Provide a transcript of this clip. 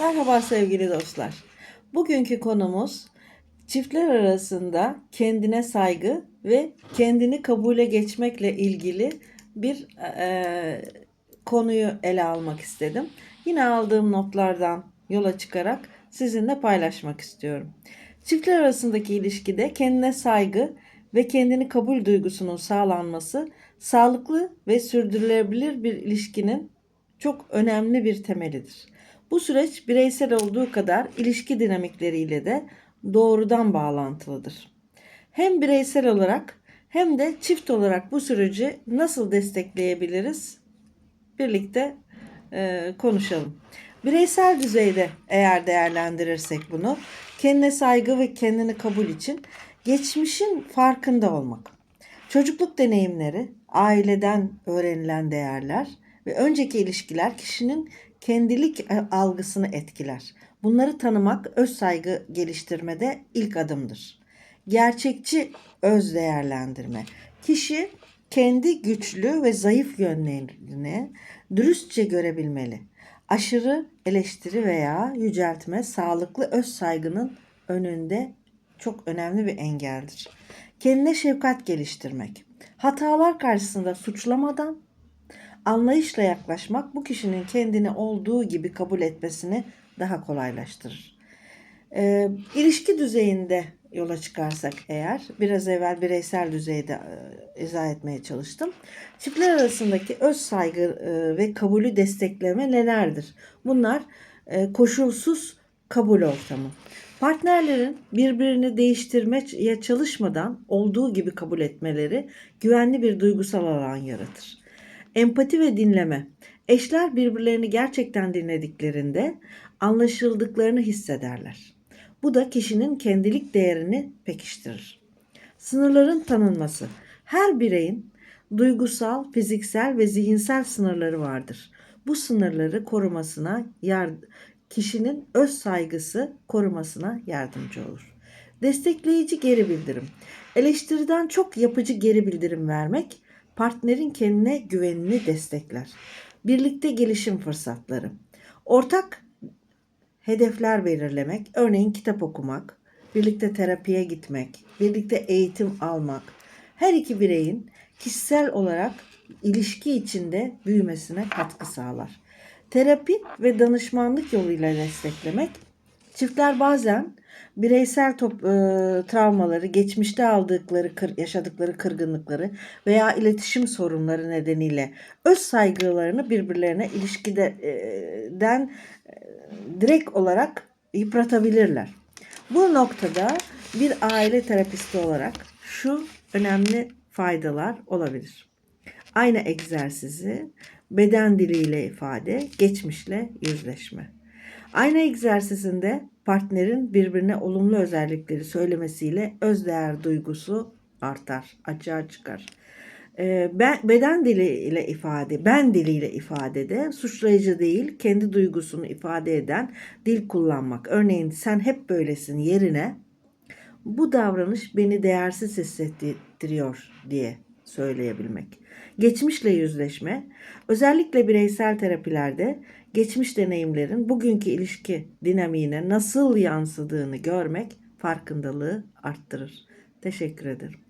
Merhaba sevgili dostlar. Bugünkü konumuz çiftler arasında kendine saygı ve kendini kabule geçmekle ilgili bir eee, konuyu ele almak istedim. Yine aldığım notlardan yola çıkarak sizinle paylaşmak istiyorum. Çiftler arasındaki ilişkide kendine saygı ve kendini kabul duygusunun sağlanması sağlıklı ve sürdürülebilir bir ilişkinin çok önemli bir temelidir. Bu süreç bireysel olduğu kadar ilişki dinamikleriyle de doğrudan bağlantılıdır. Hem bireysel olarak hem de çift olarak bu süreci nasıl destekleyebiliriz? Birlikte e, konuşalım. Bireysel düzeyde eğer değerlendirirsek bunu, kendine saygı ve kendini kabul için geçmişin farkında olmak. Çocukluk deneyimleri, aileden öğrenilen değerler ve önceki ilişkiler kişinin kendilik algısını etkiler. Bunları tanımak öz saygı geliştirmede ilk adımdır. Gerçekçi öz değerlendirme. Kişi kendi güçlü ve zayıf yönlerini dürüstçe görebilmeli. Aşırı eleştiri veya yüceltme sağlıklı öz saygının önünde çok önemli bir engeldir. Kendine şefkat geliştirmek. Hatalar karşısında suçlamadan anlayışla yaklaşmak bu kişinin kendini olduğu gibi kabul etmesini daha kolaylaştırır. E, ilişki düzeyinde yola çıkarsak eğer biraz evvel bireysel düzeyde e, izah etmeye çalıştım. Çiftler arasındaki öz saygı e, ve kabulü destekleme nelerdir? Bunlar e, koşulsuz kabul ortamı. Partnerlerin birbirini değiştirmeye çalışmadan olduğu gibi kabul etmeleri güvenli bir duygusal alan yaratır. Empati ve dinleme. Eşler birbirlerini gerçekten dinlediklerinde anlaşıldıklarını hissederler. Bu da kişinin kendilik değerini pekiştirir. Sınırların tanınması. Her bireyin duygusal, fiziksel ve zihinsel sınırları vardır. Bu sınırları korumasına yar kişinin öz saygısı korumasına yardımcı olur. Destekleyici geri bildirim. Eleştiriden çok yapıcı geri bildirim vermek partnerin kendine güvenini destekler. Birlikte gelişim fırsatları. Ortak hedefler belirlemek, örneğin kitap okumak, birlikte terapiye gitmek, birlikte eğitim almak. Her iki bireyin kişisel olarak ilişki içinde büyümesine katkı sağlar. Terapi ve danışmanlık yoluyla desteklemek. Çiftler bazen bireysel top, e, travmaları, geçmişte aldıkları, kır, yaşadıkları kırgınlıkları veya iletişim sorunları nedeniyle öz saygılarını birbirlerine ilişkiden e, direkt olarak yıpratabilirler. Bu noktada bir aile terapisti olarak şu önemli faydalar olabilir. Aynı egzersizi beden diliyle ifade, geçmişle yüzleşme. Aynı egzersizinde partnerin birbirine olumlu özellikleri söylemesiyle özdeğer duygusu artar, açığa çıkar. Ee, ben, beden diliyle ifade, ben diliyle ifadede suçlayıcı değil, kendi duygusunu ifade eden dil kullanmak. Örneğin sen hep böylesin yerine bu davranış beni değersiz hissettiriyor diye söyleyebilmek. Geçmişle yüzleşme, özellikle bireysel terapilerde geçmiş deneyimlerin bugünkü ilişki dinamiğine nasıl yansıdığını görmek farkındalığı arttırır. Teşekkür ederim.